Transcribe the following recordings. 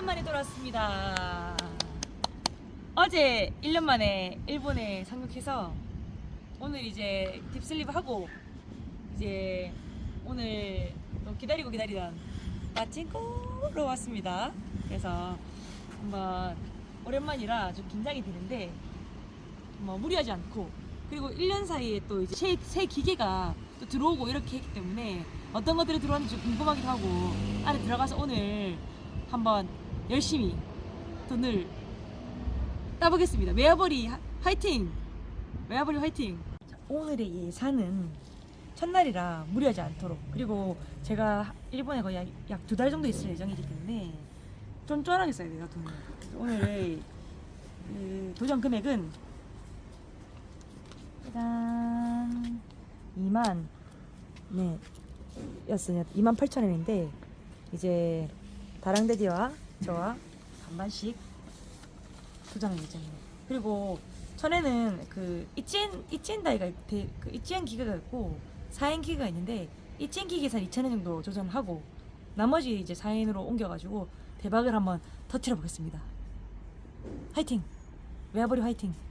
1년 만에 돌아왔습니다. 어제 1년 만에 일본에 상륙해서 오늘 이제 딥슬립 하고 이제 오늘 또 기다리고 기다리던 마친코로 왔습니다. 그래서 한번 오랜만이라 좀 긴장이 되는데 뭐 무리하지 않고 그리고 1년 사이에 또 이제 새, 새 기계가 또 들어오고 이렇게 했기 때문에 어떤 것들이 들어왔는지 궁금하기도 하고 안에 들어가서 오늘 한번 열심히 돈을 따보겠습니다. 메아버리 하- 화이팅! 메아버리 화이팅! 오늘의 예산은 첫날이라 무리하지 않도록 그리고 제가 일본에 거의 약 두 달 정도 있을 예정이기 때문에 쫀쫀하게 써야 돼요 돈을 그래서 오늘 그 도전 금액은 짜잔 2만 네 였어요 2만 8천 원인데 이제 다랑데디와 저와 반반씩 예정이에요 그리고 전에는 그 이치엔 이치엔다이가 대- 그 이치엔 기계가 있고 4인 기계가 있는데 이치엔 기계에서 2천 원 정도 조정하고 나머지 이제 4인으로 옮겨가지고 대박을 한번 터트려 보겠습니다. 화이팅! 외화버리 화이팅! ။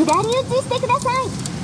左打ちしてください。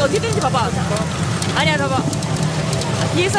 어디 되는지 봐봐. 아니야 봐봐. 아, 뒤에서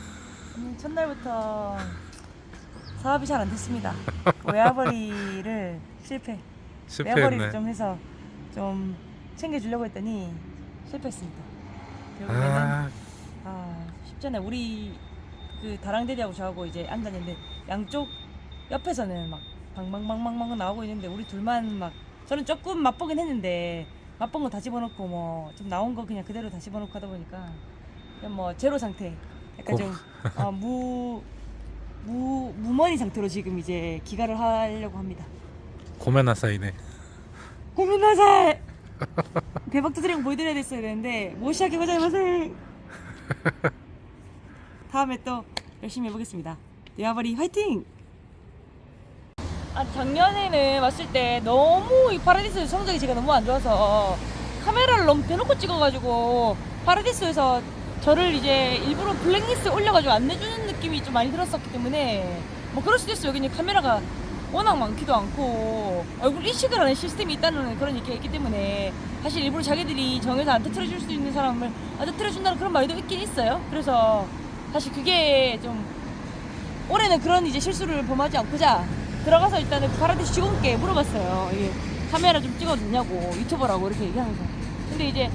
음, 첫날부터 사업이 잘 안 됐습니다. 외화벌이를 실패. 외화벌이를 실패했네. 좀 해서 좀 챙겨주려고 했더니 실패했습니다. 결국에는 아, 아 쉽잖아요. 우리 그 다랑대리하고 저하고 이제 앉았는데 양쪽 옆에서는 막 방방방방방 나오고 있는데 우리 둘만 막 저는 조금 맛보긴 했는데 맛본 거 다 집어넣고 뭐 좀 나온 거 그냥 그대로 다 집어넣고 하다 보니까 그냥 뭐 제로 상태 약간 고- 좀 어, 무, 무 무머니 상태로 지금 이제 기가를 하려고 합니다. 고메나 사이네. 고민나살 대박 거 보여드려야 됐어야 되는데 못 시작해 보자 마세 다음에 또 열심히 해보겠습니다. 대화벌이 화이팅! 아 작년에는 왔을 때 너무 이 파라디스 성적이 제가 너무 안 좋아서 카메라를 너무 대놓고 찍어가지고 파라디스에서 저를 이제 일부러 블랙리스트 올려가지고 안 내주는 느낌이 좀 많이 들었었기 때문에 뭐 그럴 수도 있어요 여기 는 카메라가 워낙 많기도 않고 얼굴 인식을 하는 시스템이 있다는 그런 얘기가 있기 때문에 사실 일부러 자기들이 정해서 안 터트려 줄 수 있는 사람을 안 터트려 준다는 그런 말도 있긴 있어요 그래서 사실 그게 좀 올해는 그런 이제 실수를 범하지 않고자 들어가서 일단은 파라디스 직원께 물어봤어요. 이게 카메라 좀 찍어주냐고 유튜버라고 이렇게 얘기하면서. 근데 이제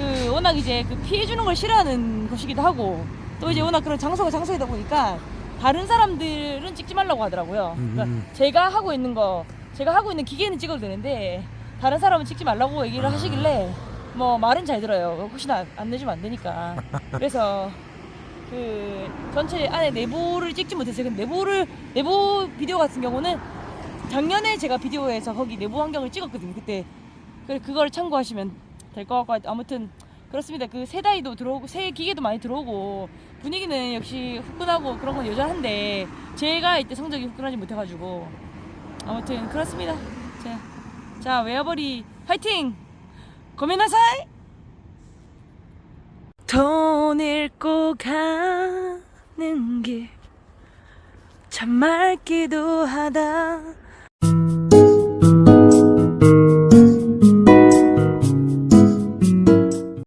그 워낙 이제 그 피해 주는 걸 싫어하는 곳이기도 하고 또 이제 워낙 그런 장소가 장소이다 보니까 다른 사람들은 찍지 말라고 하더라고요. 그러니까 음. 제가 하고 있는 거 제가 하고 있는 기계는 찍어도 되는데 다른 사람은 찍지 말라고 얘기를 하시길래 뭐 말은 잘 들어요. 혹시나 안 내주면 안 되니까. 그래서 그 전체 안에 내부를 찍지 못했어요. 근데 내부를 내부 비디오 같은 경우는 작년에 제가 비디오에서 거기 내부 환경을 찍었거든요. 그때 그 그걸 참고하시면 될 것 같고 아무튼 그렇습니다. 그 세다이도 들어오고 새 기계도 많이 들어오고 분위기는 역시 후끈하고 그런 건 여전한데 제가 이때 성적이 후끈하지 못해가지고 아무튼 그렇습니다. 자, 자 외화벌이 화이팅! 고민나사이! 돈 잃고 가는 길 참 맑기도 하다